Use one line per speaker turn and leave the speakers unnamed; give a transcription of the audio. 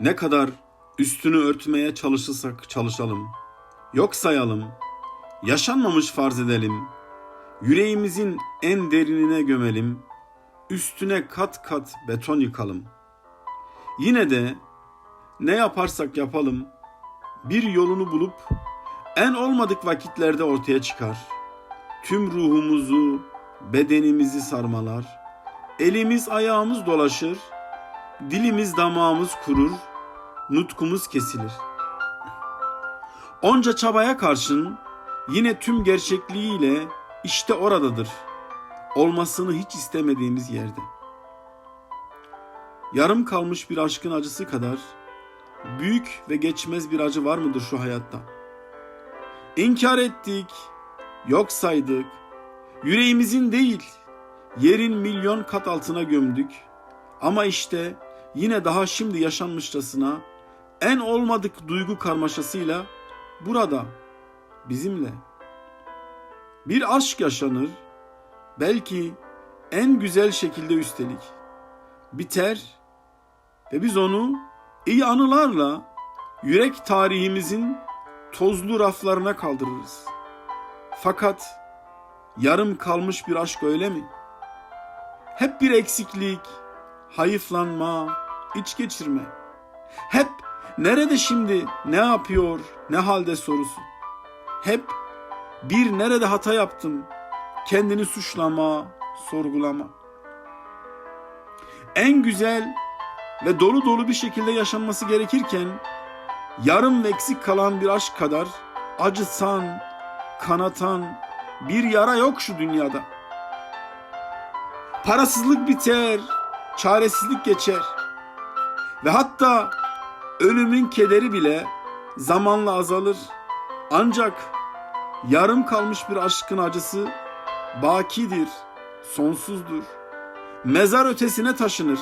Ne kadar üstünü örtmeye çalışırsak çalışalım, yok sayalım, yaşanmamış farz edelim, yüreğimizin en derinine gömelim, üstüne kat kat beton yıkalım. Yine de ne yaparsak yapalım, bir yolunu bulup en olmadık vakitlerde ortaya çıkar. Tüm ruhumuzu, bedenimizi sarmalar, elimiz ayağımız dolaşır, dilimiz damağımız kurur, nutkumuz kesilir. Onca çabaya karşın yine tüm gerçekliğiyle işte oradadır. Olmasını hiç istemediğimiz yerde. Yarım kalmış bir aşkın acısı kadar büyük ve geçmez bir acı var mıdır şu hayatta? İnkar ettik, yok saydık, yüreğimizin değil, yerin milyon kat altına gömdük. Ama işte yine daha şimdi yaşanmışçasına en olmadık duygu karmaşasıyla burada bizimle. Bir aşk yaşanır, belki en güzel şekilde üstelik. Biter ve biz onu iyi anılarla yürek tarihimizin tozlu raflarına kaldırırız. Fakat yarım kalmış bir aşk öyle mi? Hep bir eksiklik, hayıflanma, iç geçirme. Hep nerede şimdi, ne yapıyor, ne halde sorusu. Hep bir nerede hata yaptım, kendini suçlama, sorgulama. En güzel ve dolu dolu bir şekilde yaşanması gerekirken yarım ve eksik kalan bir aşk kadar acıtan, kanatan bir yara yok şu dünyada. Parasızlık biter, çaresizlik geçer. Ve hatta ölümün kederi bile zamanla azalır. Ancak yarım kalmış bir aşkın acısı bakidir, sonsuzdur. Mezar ötesine taşınır.